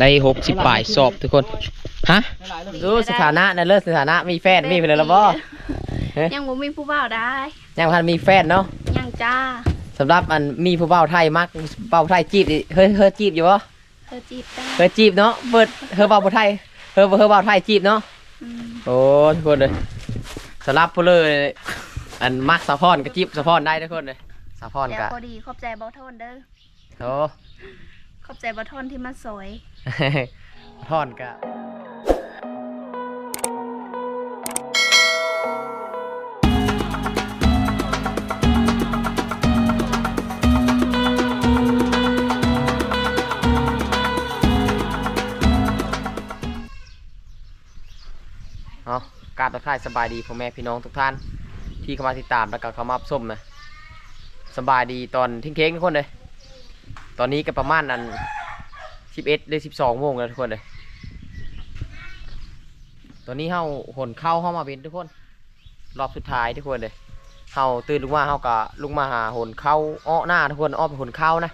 ได้หกสิบปลายสอบทุกคน ฮะ ดูสถานะนะเลิศสถานะมีแฟนมีไปเลยแล้วบ่ยังบ่มีผู้บ่าวได้ยังพันมีแฟนเนาะยังจ้าสำหรับอันมีผู้เบาไทยมักเบาไทยจีบนี่เฮ้ยเฮ้ยจีบอยู่บ่เธอจีบได้เฮ้ยจีบเนาะเปิดเฮ้ยเบาไทยเฮ้ยเฮ้ยเบาไทยจีบเนาะอืมโอ้ทุกคนเลยสำหรับผู้เลยอันมักสะพอนก็จีบสะพอนได้ทุกคนเลยสะพอนแต่ก็พอดีขอบใจบ่ทนเด้อโอ้ขอบใจบ่ทนที่มาสวย ทอนก็เอาการทักทายสบายดีพ่อแม่พี่น้องทุกท่าน ที่เข้ามาติดตามแล้วก็เข้ามารับชมนะสบายดีตอนทิ้งเค้งทุกคนเลย ตอนนี้ก็ประมาณนั้น สิบเอ็ดหรือสิบสองโมงแล้วทุกคนเลยตอนนี้เฮาหนเข้าเข้ามาเป็นทุกคน รอบสุดท้ายทุกคนเลยเฮาตื่นลุกมาเฮาก็ลุกมาหาหนเข้าอ้อหน้าทุกคนอ้อไปหนเข้านะ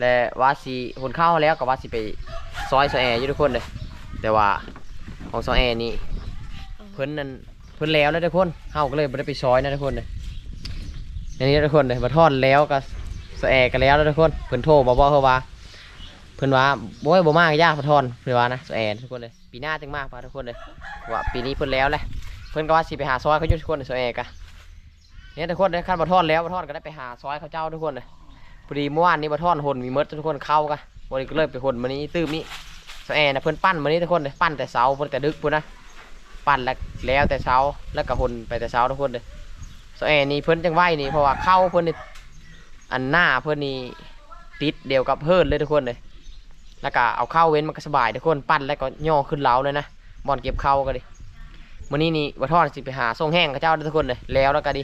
และว่าสิหนเข้าแล้วก็ว่าสิไปซอยซอยแอร์อยู่ทุกคนเลยแต่ว่าของซอยแอร์นี่เพิ่นนั่นเพิ่นแล้วแล้วทุกคนเฮาก็เลยบ่ได้ไปซอยนะทุกคนเลยอย่างนี้ทุกคนเลยมาทอดแล้วก็ซอยแอร์กันแล้วแล้วทุกคนเพิ่นโทรมาบอกเขาว่า เพิ่อนว่าบ่ให้บ่มากยากพะทอนเพิ่อนว่านะสแอนทุกคนเลยปีหน้าจึงมากพะทุกคนเลยว่าปีนี้เพิ่นแล้วแหละเพิ่อนก็ว่าสิไปหาซอยเขาอยู่ทุกคนเลยสแอนกะเนี่ยทุกคนได้ขั้นบ่ทอนแล้วบ่ทอนก็ได้ไปหาซอยเขาเจ้าทุกคนเลยพอดีเมื่อวานนี้บ่ทอนหนมีมดทุกคนเข้ากะวันนี้ก็เลยไปหนมื้อนี้ตื้มนี้สแอนนะเพิ่อนปั้นมื้อนี้ทุกคนเลยปั้นแต่เช้าเพิ่อนแต่ดึกเพุ่อนนะปั้นแล้วแล้วแต่เช้าแล้วก็หนไปแต่เช้าทุกคนเลยสแอนนี่เพิ่อนจังไหวนี่เพราะว่าเข้าเพิ่นนี่อันหน้าเพิ่นนี่ติดเดียวกับเพิ่นเลยทุกคนเลย แล้วก็เอาเข้าเว้นมันก็สบายทุกคนปั้นแล้วก็ย่อขึ้นเล้าเลยนะบอลเก็บเข้าก็ดิมื้อนี้นี่วัทอนสิไปหาส่งแห้งกับเจ้าทุกคนเลยแล้วแล้วก็ดิ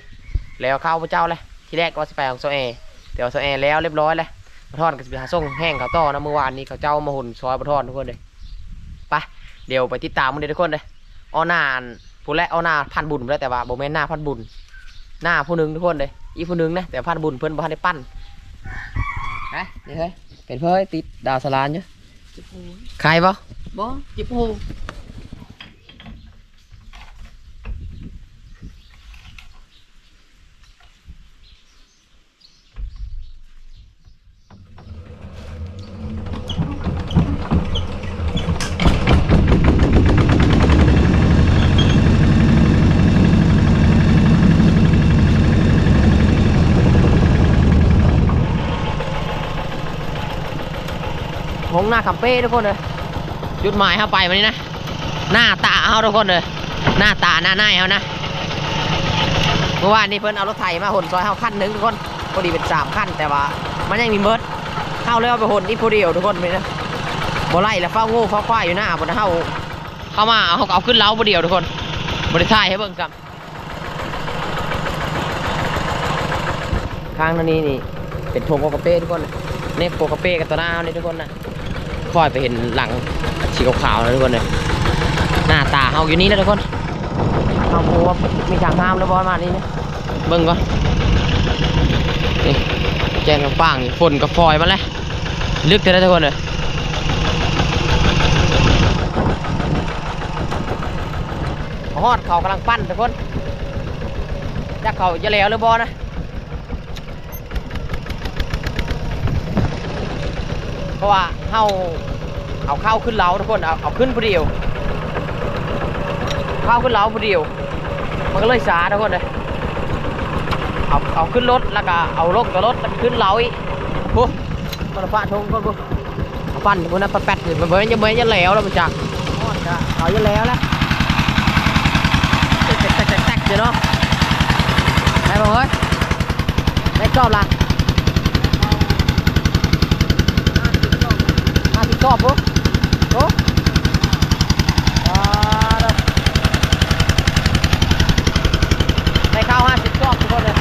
แล้วเข้าพระเจ้าเลยที่แรกก็ว่าสิไปของโซแอแต่ว่าโซแอแล้วเรียบร้อยเลยวัทอนก็สิไปหาส่งแห้งเขาต่อนะเมื่อวานนี้เขาเจ้ามาหุ่นซอยวัทอนทุกคนเลยไปเดี๋ยวไปติดตามมันเด้อทุกคนเลยออนานผู้แรกออนาพันบุญไปแล้วแต่ว่าโบแมนหน้าพันบุญหน้าผู้หนึงทุกคนเลยอีผู้หนึงนะแต่พันบุญเพิ่อนบ่ทันได้ปั้นไปนี่เฮ้ย เป็นเพื่อติดดาวสลานอยู่จิบหูใครปะบ่จิบหูห งหน้าคัมเป้ทุกคนเลยจุดหมายเข้าไปวันนี้นะ หน้าตาเขาทุกคนเลยหน้าตาหน้าหน้าเขานะเมื่อวานนี้เพิ่นเอารถไถมาหนซอยเขาขั้นหนึ่งทุกคนพอดีเป็นสามขั้นแต่ว่ามันยังมีเมิดเข้าเลยเอาไปหนอีกผู้เดียวทุกคนไปนะบ่ไล่แล้วเฝ้างูเฝ้าควายอยู่หน้าบนเข้าเข้ามาเอาเขาเอาขึ้นเล้าผู้เดียวทุกคนบริษัทให้เบิ่งซ้ำข้างนั้นนี่นี่เป็นทงโกกาเป้ทุกคนเนี่ยโกกาเป้กับตัวหน้าเนี่ทุกคนนะ ค่อยไปเห็นหลังสีขาวๆนะทุกคนเลยหน้าตาเขาอยู่นี่นะทุกคนเอาโอ้มีทางห้ามแล้วบอลมานี่นะเบิ่งก่อนนี่แจ้งกับฟางนี่ฝนกับฟอยมาแล้วลึกจะได้ทุกคนเลยฮอดเขากำลังปั้นทุกคนจักเขาจะแล้วหรือบอลนะ เพราะว่าเฮาเอาเข้าขึ้นเล้าทุกคนเอาเอาขึ้นผู้เดียวเข้าขึ้นเล้าผู้เดียว มันก็เลยสาทุกคนเลยเอาเอาขึ้นรถแล้วก็เอาลงกับรถแล้วก็ขึ้นเล้าอีกปุ๊บมันฟาดทงก็ปุ๊บเอาปั้นพวกนั้นแป๊ดๆอยู่มันเหมือนจะเหมือนจะแหล้วแล้วมันจักทอดจะเอาจะแหล้วแล้วแตกแตกแตกแตกเดี๋ยวเนาะได้ป่ะเฮ้ยได้ชอบละห้าสิบช อบปุ๊บปุ๊บอ่าเด้อได้ข้าวห้าสิบกรอบทุกคนเลย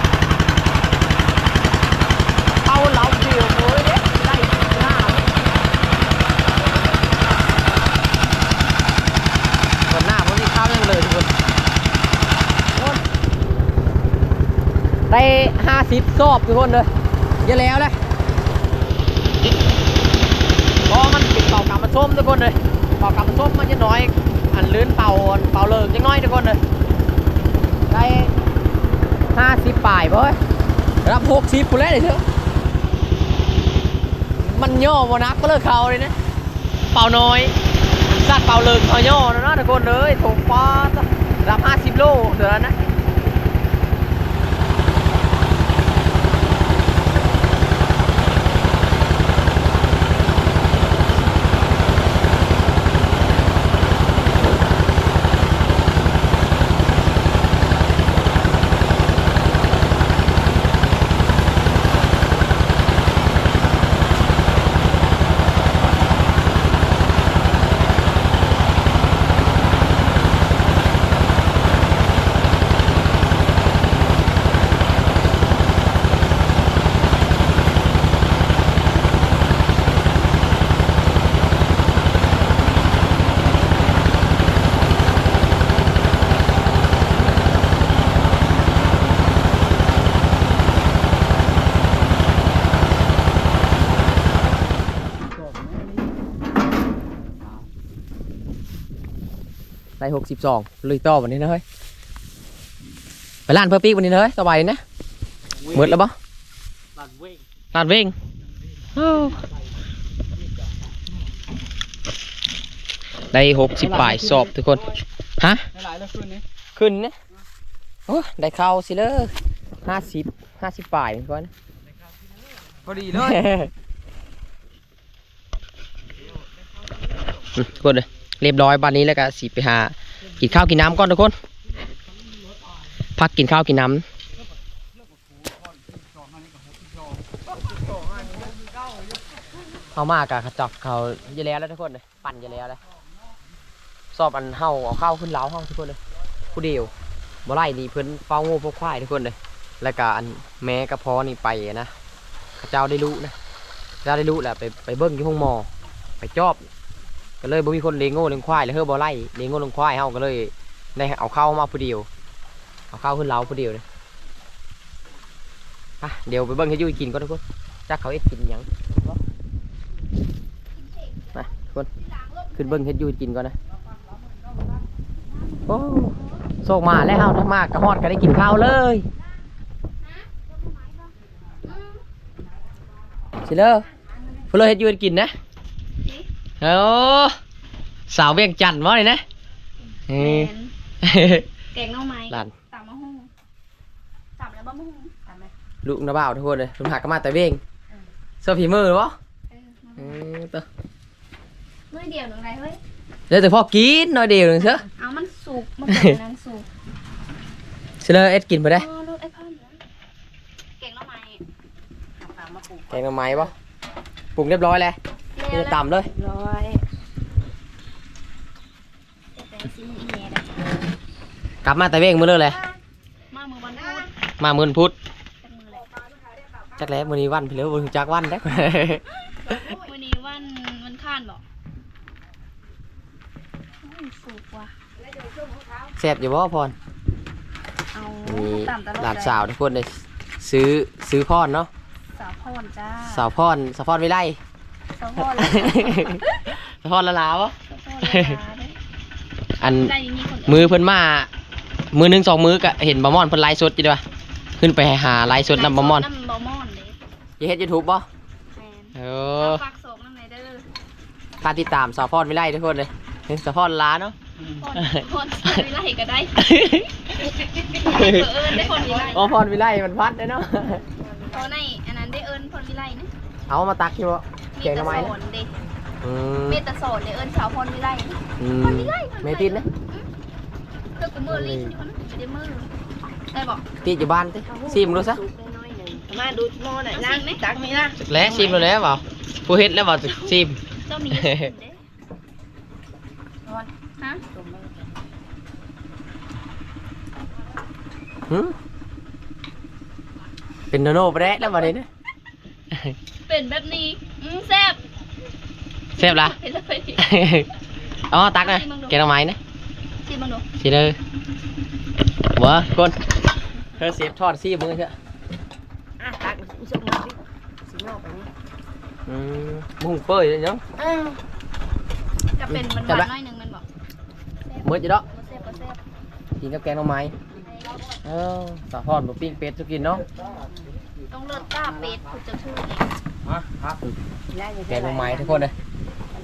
เอาเหลาเดียวเลยเด็กได้หน้าส่วนหน้าพวกนี้ข้าวยังเลยทุกคนโอ้ยได้ห้าสิบกรอบทุกคนเลยเยอะแล้วเลย พอมันติดต่อกคนเลยป่ากำส้มมันจะน้อย อันลื่นเป่าเป่าเลิกจังน้อยทุกคนเลยได้ห้าสิบปลายเว้ยรับหกสิบกูแล้วเดี๋ยวเถอะมันย่อมานักก็เลิกเขาเลยนะเป่าน้อยสัตว์เป่าเลิกเขาย่อนะนะทุกคนเลยถงป้าดรับห้าสิบโลเดี๋ยวนั้นนะ หกสิบสองลุยต่อวันนี้นะเฮ้ยไปร้านเพื่อปีกวันนี้นะเฮ้ยสบายดีนะหมืดแล้วปะลานเว้งร้านเว่งอ้าวได้หกสิบปลายสอบทุกคนฮะหลายแล้วคืนนี้ขึ้นนะโอ้ได้เข้าสิเลยห้าสิบห้าสิบปลายทุกคนพอดีเลยอืมทุกคนเลยเรียบร้อยบ้านนี้แล้วก็สิไปหา กินข้าวกินน้ำก่อนทุกคน พักกินข้าวกินน้ำเขามากะขจับเขาเยแล้วแล้วทุกคนเลยปั่นเยแล้วเลยสอบอันเฮาเอาข้าวขึ้นเล้าเฮาทุกคนเลยผู้เดียวบ่ไล่นี่เพิ่นเฝ้างูพวกควายทุกคนเลยแล้วก็อันแม่กระเพาะนี่ไปนะเขาเจ้าได้รู้นะเขาเจ้าได้รู้แหละไปไปเบิ้งที่ห้องมอ ไปจอบ ก็เลยบ่มีคนเลี้ยงโง่เลี้ยงควายเลยเฮ้อบ่ไล่เลี้ยงโง่เลี้ยงควายเฮาก็เลยได้เอาเข้ามาผู้เดียว เอาเข้าขึ้นเล้าผู้เดียวเลยอะเดี๋ยวไปเบิ่งให้อยูกินก่อนทุกคนจักเขาเอ็ดกินยังมาทุกคนขึ้นเบิ่งให้อยูกินก่อนนะโอ้โศกมาแล้วเฮาถ้ามากกระฮอดก็ได้กินข้าวเลยสิเลอเพื่อเลยให้อยูกินนะ โอ้สาวเวียงจันทร์วะเลยนะเฮ้ยแกงหน่อไม้หลาน ตำมะฮุ่งตำแล้วบะมะฮุ่งตำไหมลูกน้าบ่าวทุกคนเลยคุณหักก็มาแต่เวียงเสื้อผีมือหรือวะเออเออตัวมื้อเดียวหนึ่งไรเฮ้ย เดี๋ยวแต่พอกินหน้อยเดียวหนึงเถอะเอามันสุกมันเป็นนั้นสุกเชลเอ็ดกินไปได้อ๋อลูกไอ้พ่อเหรอแกงหน่อไม้แกงหน่อไม้ปะปรุงเรียบร้อยแล้ว นี่จะต่ำเลย ร้อยแต่ซีอีเมลกลับมาแต่เวียงมือเลยเลยมามือวันพุธมามือนพุธเป็นมือเลยจักแล้วมือนี้วันไปแล้วบนจักวันได้วันนี้วันวันข้านบอกอุ้ยสุกว่ะแซ่บอยู่บ่พรเอามีตามตลอดหลานสาวทุกคนเลยซื้อซื้อพรเนาะสาวพรจ้าสาวพรสาวพรวิไล สาวพรเลยสาวพรละลาวะสาวพรเลยจ้าเด้อันได้มีคนมือเพิ่นมา มือหนึ่งสองมือก็เห็นบะมอนเพิ่นไลฟ์สดอยู่ด้วยขึ้นไปหาไลฟ์สดนำบะมอนน้ำบะมอนเด้อย่าเฮ็ดยูทูบบ่แมนเอเออฝากส่งน้ำไหนเด้อพาติดตามสาวพรวิไลทุกคนเลยเห็นสาวพรล้าเนาะพรพรวิไลก็ได้เออเอิญได้พรวิไลอ๋อพรวิไลมันพัดเลยเนาะเพราะในอันนั้นได้เอิญพรวิไลนะ เอามาตักอยู่บ่มีเก่งแต่ทำไมสอนเด้อืมมีแต่สอนเลยเอิญสาวพรวิไลอืมไม่ติดนะเธอกูมือลิ้นอยู่นะไม่ได้มือได้บอกติดอยู่บ้านติซิมดูซะมาดูโมหน่อยนะตักมีนะแล้วซิมดูแล้วเปล่าผู้เฮ็ดแล้วเปล่าซิมเจ้ามีเด้ฮะหึเป็นโนโน่ไปแล้วแล้วบัดนี้นะ เป็นแบบนี้อืมแซ่บแซ่บละเห็นเลยอ๋อตักนะแกงหน่อไม้นะชิมบังดูสิเลยหัวคนเธอเสียบทอดซี่มึงเถอะอะตักอีส้มมาสิสิงอกไปนี่อืมมึงเปื่อยเลยเนาะอ้าวจะเป็นมันหจัดวานไปน้อยหนึงแมันบอกเมื่อจะดอกบ่แซ่บบ่แซ่บกินกับแกงหน่อไม้เออสาพอนบ่ปิ้งเป็ดจะกินเนาะต้องเลิศกล้าเป็ดคุณจะชื่อนี่มาครับ แกงหน่อไม้ทุกคนเลย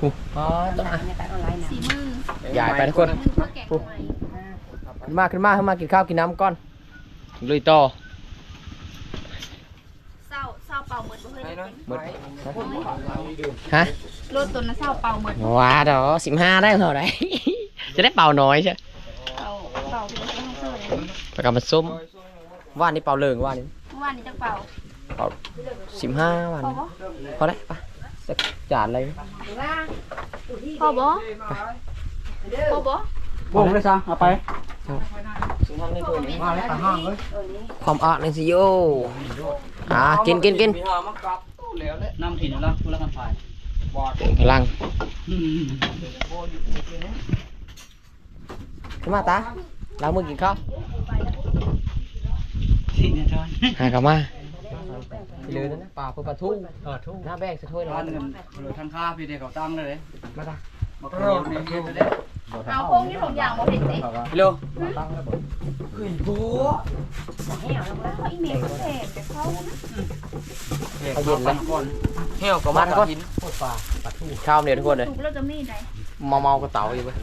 อู้อ๋อต้องอะสีมือใหญ่ไปทุกคนมือเพื่อแกงหน่อไม้ขึ้นมาขึ้นมาขึ้นมากินข้าวกินน้ำก่อนลุยต่อเศร้าเศร้าเป่าเหมือนบ่เคยได้กินหมดฮะรถตัวนั้นเศร้าเป่าเหมือนว้าดอสิบห้าได้เท่าไหร่จะได้เป่าน้อยใช่เป่าเป่าที่บ่เคยให้เซอร์เลยประกันมันส้มว่านนี่เป่าเลิงว่านนี่เมื่อวานนี้จังเป่า เป่าสิบห้าวันพอบ่พอได้ปะสักจานอะไรพอบ่พอบ่โป่งเลยซะเอาไปมาแล้วห้างเลยความอ่อนในสิโยอ่ากินกินกินน้ำถิ่นแล้วคุณละกันไฟกำลังขึ้นมาตาล้างมือกินข้าวสิ่งนี้จอยหากลับมา ไปเลยนะป่าเพื่อปลาทูเออทุกหน้าแบกสะถ้วยร้อร้านนเงินหรือทางค่าพี่เด็กเขาตั้งเลยมาตามาโกรธในเกมเลยเอาโค้งที่ถุงยางบ่เผ็ดสิฮัลโหลเขาอีเมลก็แพงแต่เขานะเอาเย็นแล้วก่อนเฮียวกับมันก่อนข้าวเดียวทุกคนเลยถูกแล้วจะมีได้เมาเมากระเต๋าอยู่เว้ย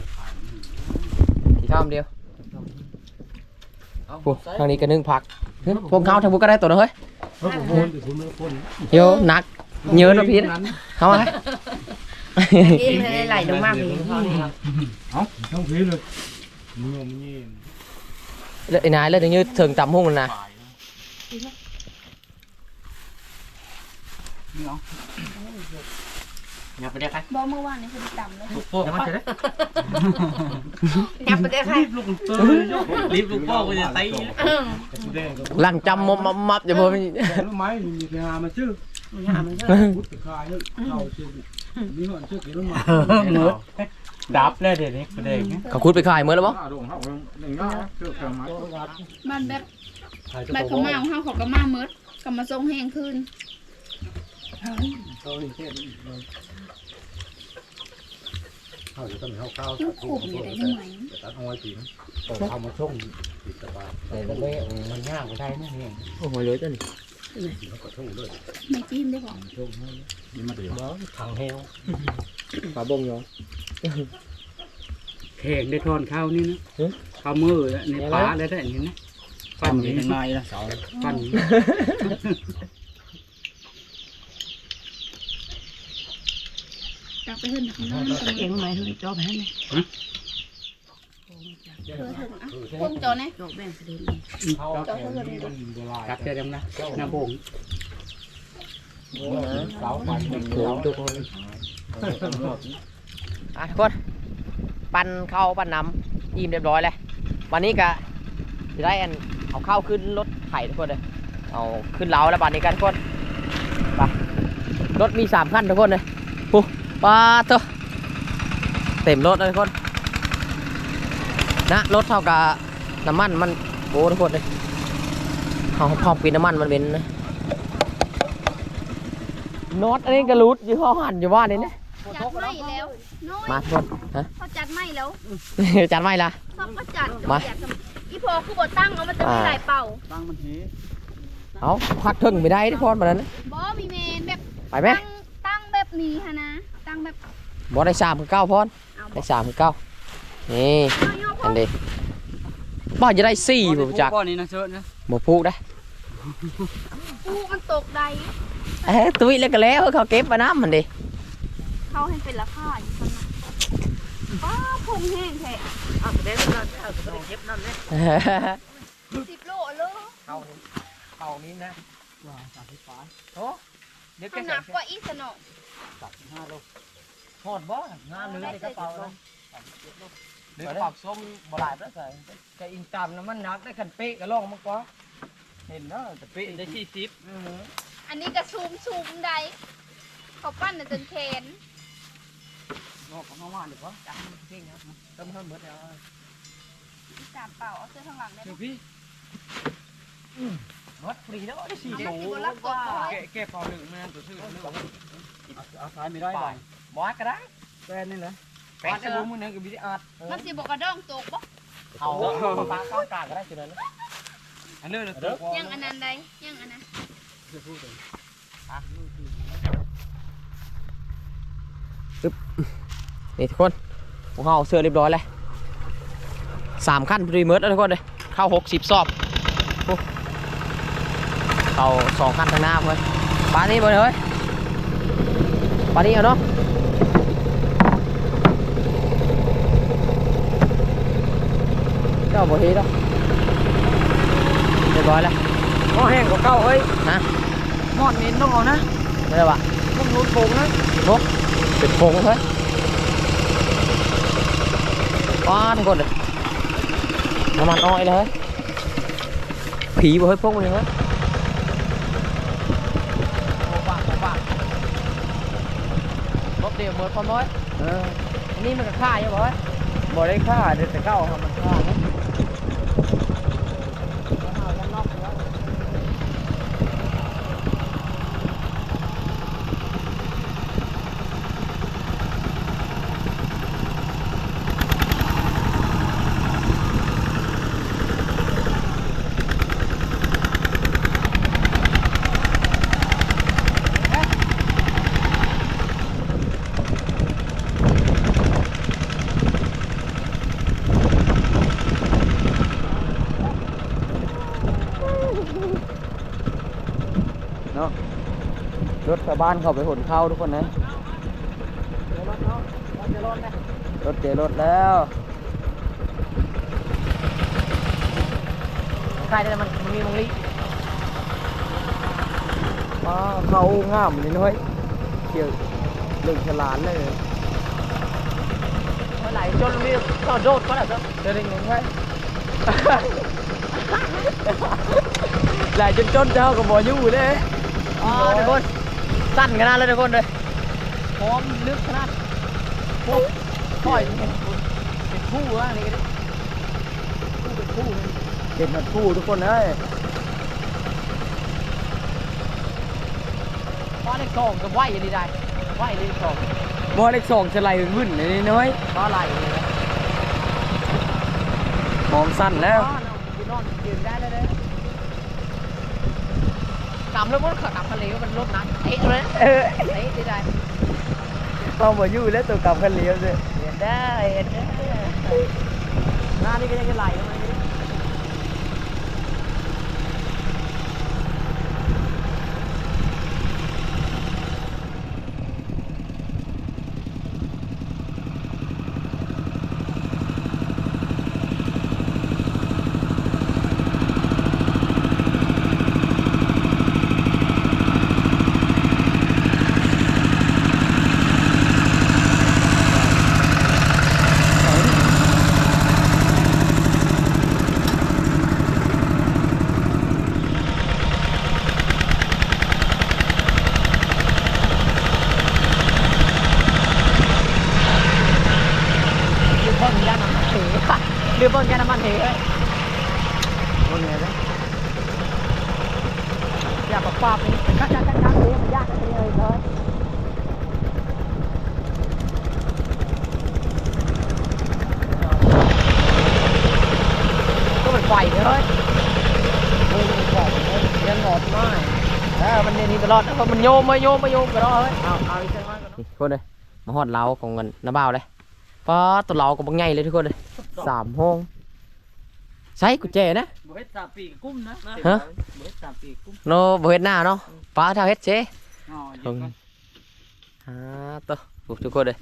สีข้าวเดียวโอ้ทางนี้ก็นึ่งผักเฮ้ยพวกข้าวทางพวกก็ได้ตัวนะเฮ้ย โยหนักเยอะนะพี่เข้ามากินเลยไหลลงมากเลยต้องพีเลยมือมันนี่เลือดไอ้นายเลือดอย่างนี้ถึงต่ำหุ่งเลยนะ นี่เอาอย่าไปเรียกใครบ่เมื่อวานนี้คือต่ำเลยโป่งมาเฉยยับไปได้ใครรีบลูกตัวรีบลูกโป่งกูจะตีแดงกับหลังจำมมมับอย่าพอมีรู้ไหมมีเวลามาชื่อหามันเยอะพุทธคายเราชื่อมีหอนชื่อกี่รุ่นมาดับเลยเดี๋ยวนี้กูเด็กเขาคุดไปขายเมื่อแล้วมั้งดงเขาหนึ่งน้าชื่อเครื่องไม้มันแบบแบบเขามาของเฮาเขาก็มาเมิดก็มาส่งแห้งคืนเขาจะต้องเข้าข้าวมันขุ่มอยู่ได้ยังไงตัดเอาไว้ตีนต้องทำมาช่วงติดกระบาดแต่ไม่มันยากกว่าได้นะเนี่ยโอ้โหเลยจ้ะนี่แล้วก็ช่วงด้วยไม่จิ้มได้บ่ช่วงนี่มาเดี๋ยวทางเฮลฝาบงยอแข่งได้ทอนข้าวนี่นะข้าวมือในปลาได้แต่นี่นะปั้นนี่เป็นไม้ละเสาปั้น จับ ไปเพิ่นข้างนอกเก่งไหมทุกจอบให้ไหมเธอถึงอะพวกจอเนี่ยจอบแบ่งเสด็จจอเธอถึงดิกัดเจอดำนะน้ำโป่งเสาไฟโถทุกคนอะทุกคนปั่นข้าวปั่นน้ำอิ่มเรียบร้อยแล้ววันนี้ก็จะได้อันเอาข้าวขึ้นรถไถทุกคนเลยเอาขึ้นเล้าแล้วบัดนี้กันทุกคนไปรถมีสามขั้นทุกคนเลยปุ๊ บปาเถอะเต็มรถเลยทุกคนนะรถเท่ากับน้ำมันมันโอ้ทุกคนเลยเขาพอปีน้ำมันมันเป็นนะน็อตอันนี้กระลุดอยู่ห้องหันอยู่บ้านนี่นะจัดไม่แล้วน้อยมาทุกคนฮะเขาจัดไม่แล้ว จัดไม่ละชอบก็จัดมาอยากจะอีพอคือบ่ตั้งเอามันจะมีหลายเป่าตั้งมันทีเอาพักถึงไม่ได้ทุกคนมาแล้วนะบ่มีเมนแบบไปไหมตั้งตั้งแบบนี้ฮะนะ ตั้งแบบบอได้สามคือเก้าพอนเอาบ่ได้สามคือเก้านี่ย่อๆพอัอนเดีบ้านจะได้สี่ผมจักก้อนนี้นะเชิญนะบ่พูกได้ปูมันตกใดเอ้ยตุ้ยแล้วก็แล้วเขาเก็บมาน้ำมันดิเขาให้เป็นราคาอยู่คนน่ะป้าพุงแห้งแท้เอาเสด็จเราเอาเสด็จเก็บนั่นเลยสิบโลเลยเขาเขานี้นะว้าสามสิบฟ้าโอ้เดี๋ยวขแกนาดกว่าอีสนอ หอดบ่งานเลยในกระเป๋านะหรือกระเป๋าส้มบ่หลายแล้วใส่แต่อิงตามน้ำมันนักได้ขันเป๊ะก็ลองมากกว่าเห็นนะแต่เป๊ะได้ที่สิบอันนี้ก็ซูมซูมใดเขาปั้นน่ะจนแขนงอกของน้องว่านเดี๋ยวก็จับมันเพ่งนะเติมเพิ่มเบิดแล้วสามเป่าเอาเสื้อข้างหลังได้เดี๋ยวไหมพี่วัดฟรีแล้วได้สี่เอาโลมาสิบรับกดเขาไว้แกะแกะพอหนึ่งแม่ตัวชื่อหนึ่ง เอาซ้ายไม่ได้หรอกบอสก็ได้แฟนนี่แหละแป้งจะรู้มือนึงกับวิธีอาร์ตมันสิบอกกระด้องตกบ่เอาปลาเข้ากลางก็ได้สิเลยอันนี้เลยยังอันนั้นใดยังอันนั้นนี่ทุกคนพวกเราเอาเสื้อเรียบร้อยเลยสามขั้นพอดีเมิร์ดแล้วทุกคนเลยเข้าหกสิบสอบโอ้เข้าสองขั้นทางหน้าเพื่อนปลานี้เพื่อนเฮ้ย ปลานี้เอาเนาะเจ้าบ่เฮ็ดหรอกเรียบร้อยแล้วหม้อแห้งกว่าเก่า เดียวเหมือนพอน้อยเอออันนี้มันก็ฆ่าอยู่บ่เฮ้ยบ่ได้ค่าเด็ดแต่เก่าครับมันค่านะ เนาะรถชาวบ้านเขาไปหนเข้าทุกคนนะรถเจรถแล้วใครได้มันมันมีมังลีมาเขางามเลยน้อยเกี่ยวเรื่องฉลาดเลยเมื่อไหร่จนมีก็โดดก็ได้ครับจะได้เงินไว้ หลายจนจนเจ้าก็บ่อยู่เลยอ๋อทุกคนสั้นขนาดเลยทุกคนเลยพร้อมลึกขนาดโอ้ค่อยเป็นเป็นคู่ว่านี่ก็ได้คู่เป็นคู่เลยเป็นแบบคู่ทุกคนเลยป้าเล็กสองกับไหวอันนี้ได้ไหวเล็กสองบ่เล็กสองจะไหลวุ่นๆนี่น้อยป้าไหลเลยนะมองสั้นแล้วป้านอนยืนนอนยืนได้เลยเลยกำแล้วมันขับกำทะเลมันลดน้ำเตะเลยเออเตะได้เราบ่อยู่แล้วตัวกลับกันเลี้ยวเลยเห็นได้เห็นได้หน้านี่ก็ยังไหลลงมาอย่างนี้ลืมเบิ้งยาน้ำมันเหลืมเบิ้งยาน้ำมันเหเอ้ยโอ้ยไงเนี่ยอยากปรับปรับนี่กัดกัดกัดกัดเลยมันยากกันเลยเลยก็เป็นไฟเลยเฮ้ยมันบอกเลยยังหงอดมากเออมันเนี่ยนี่ตลอดเพราะ มาโยมมาโยมกันแล้เฮ้ยเอาเอาอีกสักหน่อยก่อนนี่คนเลยมาหอดเล้าของเงินน้าบ่าวเลยป้าตัวเล้าก็บังใหญ่เลยทุกคนเลยสามห้องใส่กุญแจนะ บ่เฮ็ดตาปีกกุ้มนะฮะ บ่เฮ็ดตาปีกกุ้มโนบเฮ็ดหน้าเนาะป้าเท่าเฮ็ดเจ๊อ๋อตรงอ่าตัวทุกคนเลย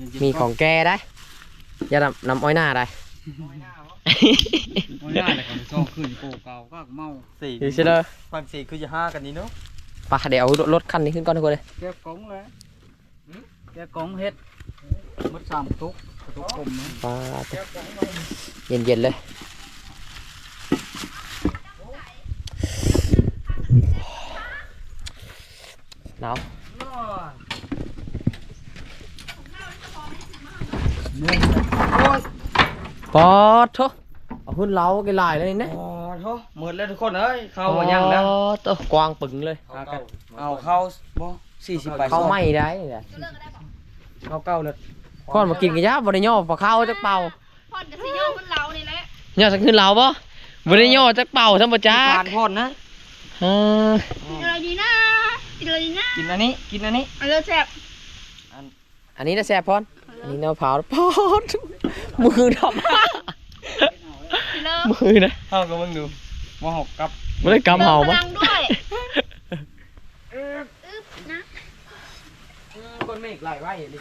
มีมีของแกได้อย่านำนำอ้อยหน้าได้โอ้ยได้เลยครับซ่องขึ้นโกเก่าก็เมาสี่อยู่ใช่เลยความสี่คือจะห้ากันนี้เนาะ ป้าเดี๋ยวเอารถคันนี้ขึ้นก่อนทุกคนเลยแกกองเลยแกกองเฮ็ดมัดสามตุกตุกกลมนะป้าตัวเย็นๆเลยหนาวปอดโถเอาขึ้นเล้าไกลายเลยนี่โอ้ โหหมดแล้วทุกคนเอ้ยเข้าบ่ยังแล้วปอดโตัวกวางปึงเลย เอาเข้าบ่สี่สิบใบเข้าไม่ได้เลยเลิกได้บ่เขาเก้าเลยพ่อนมากินกันยะบ่ได้ย่อปลาข้าวจักเป่าพ่อนจะสิย่อมันเรานี่แหละย่อสักขึ้นเราบ่บ่ได้ย่อจักเป่าทั้งบ่จักทานพ่อนนะอ่ากินอะไรดีนะกินอะไรดีนะกินอันนี้กินอันนี้เอาเลยแซ่บอันนี้นะแซ่บพอนอันนี้แนวเผาพอนมือดำกิน เลยมือนะเท่ากับมึงดูมหกกับบ่ได้กำเห่าติมพบ่ลังด้วยอึ๊บนะคนเมฆไหลไว้ดิ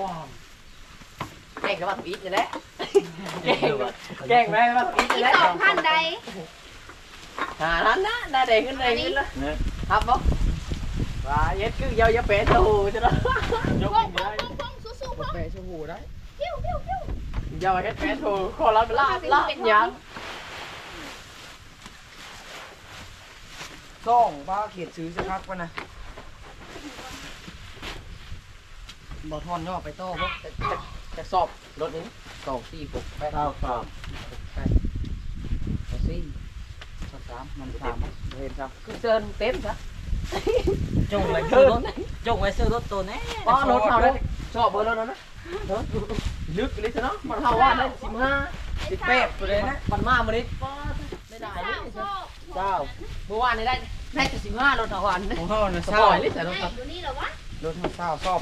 ว้าวแกงกับบักอีทนี่แหละแกงแกงไว้บักอีทอีนี่กแหละสองพันใดหานั้นนะได้เด้ขึ้นได้ขึ้นแล้วครับบ่ว่าเย็ดคือเยาอย่าเปะตูจะละพวงพวงพวงพวงสู้ๆพวงเปะชูหูได้ปิ้วปิ้วปิ้ว เยาเฮ็ดเปะตูขอรับลาบลาบหยังซ่องบ้าเขียนซื้อสักพักป่ะนะบ่ทอนย่อไปโต้บ่จะจะจะสอบรถนี้สองสี่หกแปดเก้าสามแปดสี่สักสามมันสาสามมเห็นครับคือเซินเต็มซะจงไว้ซื้อรถจงไว้ซื้อรถตัวนี้อ๋อรถเอาได้ชอบเบอร์รถนั้นนะเนาะ ลึกเลยซะเนาะมันเฮาว่าได้สิบห้าสิบแปดตัวเลยนะมันมามื้อนี้ไม่ได้เลยโซ่เจ้าเมื่อวานนี้ได้ได้แต่สิบห้ารถเอาวันของเขาเนี่ยสเศร้าปอยเลยแต่รถให้ดูนี่เหรอวะรถเขาเศร้าชอบ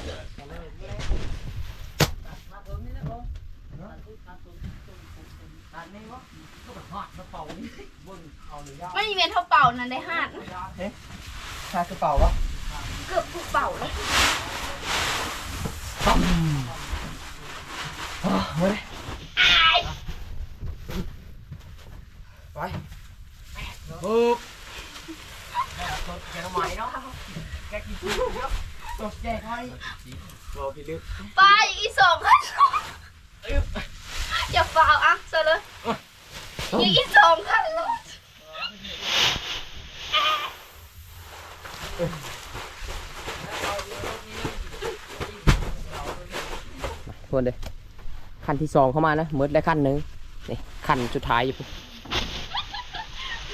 ไม่มีเมนเท่าเป่านั่นได้ห้าดชากระเป๋าวะเกือบทุกเป่าแล้ว ไปปุ๊บแกทำไมเนาะแกกินทุกเยอะตกแกให้รอพี่ลึกไปอีกสองคันอย่าฝ่าอะเสร็จเลยยังอีกสองคันเลยทวนเลย ขั้นที่สองเข้ามานะมืดได้ขั้นหนึ่งนี่ขั้นสุดท้ายอยู่ปุ๊บ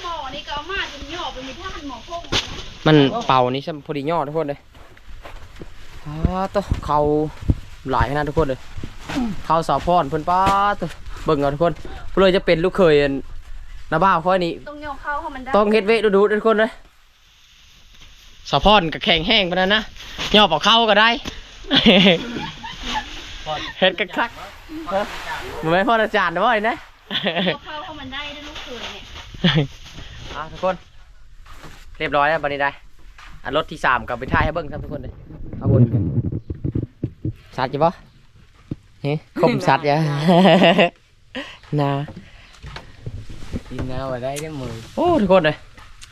หมอนี่ก็เอามาจนหยอบไปมีท่านหมอพงมันเป่านี่ใช่พอดีย่อทุกคนเลยป้าตัวเขาหลายขนาดทุกคนเลยเขาสาวพรเพิ่นป้าตัวเบิ่งเอาทุกคนเพื่อจะเป็นลูกเคยอันนาบ้าวค่อยนี่ต้องโยกเข้าให้มันได้ต้องเฮ็ดเวทดูๆทุกคนเลยสาวพรกับแข็งแห้งปานนั้นนะย่อเป่าเข้าก็ได้เฮ็ดกักคัก ๆฮะบ่แม่นพ่ออาจารย์นะบ่อยนะโยกเข้าให้มันได้ด้วยลูกเขยเนี่ยอะทุกคน เรียบร้อยแล้วบันนี้ได้อะรถที่สามกับไปท้ายให้เบิ้งครับทุกคนเลยเอาวนกันสัตว์อยู่ปะเฮ้คมสัตว์ยะนากินเอาไว้ได้ได้มือโอ้ทุกคนเลย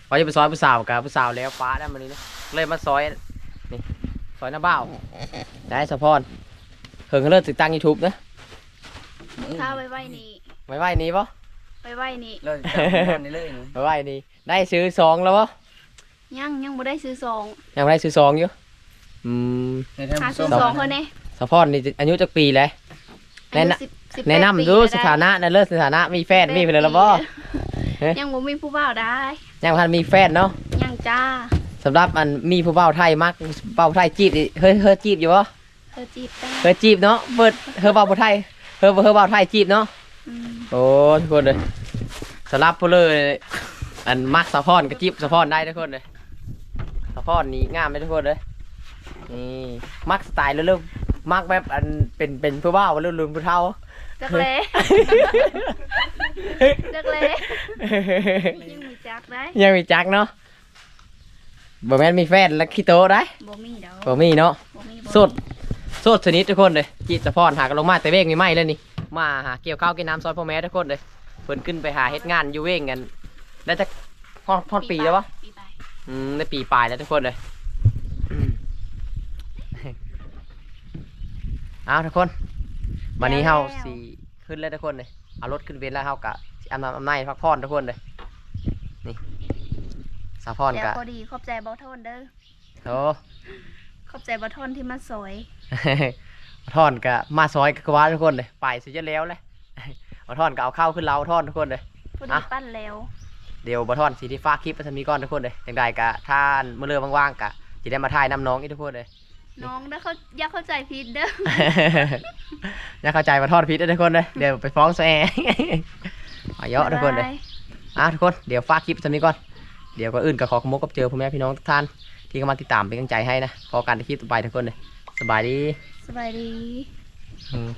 ว่าจะไปซอยผู้สาวกับผู้สาวแล้วฟ้าได้มันนี้นะเลยมาซอยนี่ซอยหน้าบ้าวได้สะพอนเฮิงก็เลิกติดตั้งยูทูบนะ ถ้าไว้ไว้นี่ไว้ไว้นี้ปะไว้ไว้นี่เลยจับนี่เลยไว้ไว้นี้ได้ซื้อสองแล้วปะยังยังบ่ได้ซื้อซองยังไม่ได้ซื้อสองอยู่อืมหาซื้อซองเพิ่นเน่สะพอนนี่อายุจักปีแล้วแนะนำอายุสิบสิบแนะนำดูปีสถานะในะเลิศสถานะมีแฟนมีไปเลยหรอบ่เอ๊ะยังบ่มีผู้บ่าวได้ยังพันมีแฟนเนาะยังจ้าสำหรับอันมีผู้เบาไทยมักเบาไทยจีบอีเฮ้ยเฮ้ยจีบอยู่บ่เธอจีบได้เฮ้ยจีบเนาะเปิดเฮ้ยเบาไทย เฮ้ยเฮ้ยเบาไทยจีบเนาะอืมโอ้ทุกคนเลยสำหรับผู้เลยอันมักสะพอนก็จีบสะพอนได้ทุกคนเลยสะพอนนี่งามเลยทุกคนเลยนี่มักสไตล์เริ่มๆมักแบบอันเป็นเป็นผู้เบาเริ่มลืมผู้เฒ่าจักเลจักเลยังมีจักได้ยังมีจักเนาะบ่แม่นมีแฟนแล้วขี้โตได้บ่มีดอกบ่มีเนาะบ่มีบ่สด สดชนิดทุกคนเลยจีสะพอนหากันลงมาแต่เว้งมีไหมเลยนี่มาหาเกี่ยวข้าวกินน้ำซอยพ่อแม่ทุกคนเลยเพิ่นขึ้นไปหาเฮ็ดงานอยู่เว้งกันได้จักพอดพอดปีแล้ววะปีไปอืมได้ปีปลายแล้วทุกคนเลยอืมเอาทุกคนวันนี้เฮาสีขึ้นแล้วทุกคนเลยเอารถขึ้นเวรแล้วเฮากะสิอำนำอำนายพักผ่อนทุกคนเลยนี่สะพอนแล้วกะพอดีขอบใจบ่ทนเด้อโอ้ ขอบใจบะทอนที่มาซอย ท่อนก็มาซอยกว่าทุกคนเลยไปเสร็จแล้วเลยบะท่อนก็เอาข้าวขึ้นเล้าทอนทุกคนเลย พอดปั้นแล้ว เดี๋ยวบะท่อนสีที่ฟ้าคลิปไปสมีก้อนทุกคนเลยอย่างใดก็ท่านเมื่อเรือว่างๆก็จะได้มาถ่ายน้ำน้องอีกทุกคนเลย น้องเด้อเขาอย่าเข้าใจผิดเด้อ อย่าเข้าใจมาทอนพิษนะทุกคนเลยเดี๋ยวไปฟ้องแซ่ ขอเยอะทุกคนเลย อะทุกคนเดี๋ยวฝาคลิปจะมีก้อน เดี๋ยวก็อื่นก็ขอขอบคุณมกกับเจอพ่อแม่พี่น้องทุกท่าน ที่เขามาติดตามเป็นกำลังใจให้นะขอการคลิปต่อไปทุกคนเลยสบายดีสบายดี อืม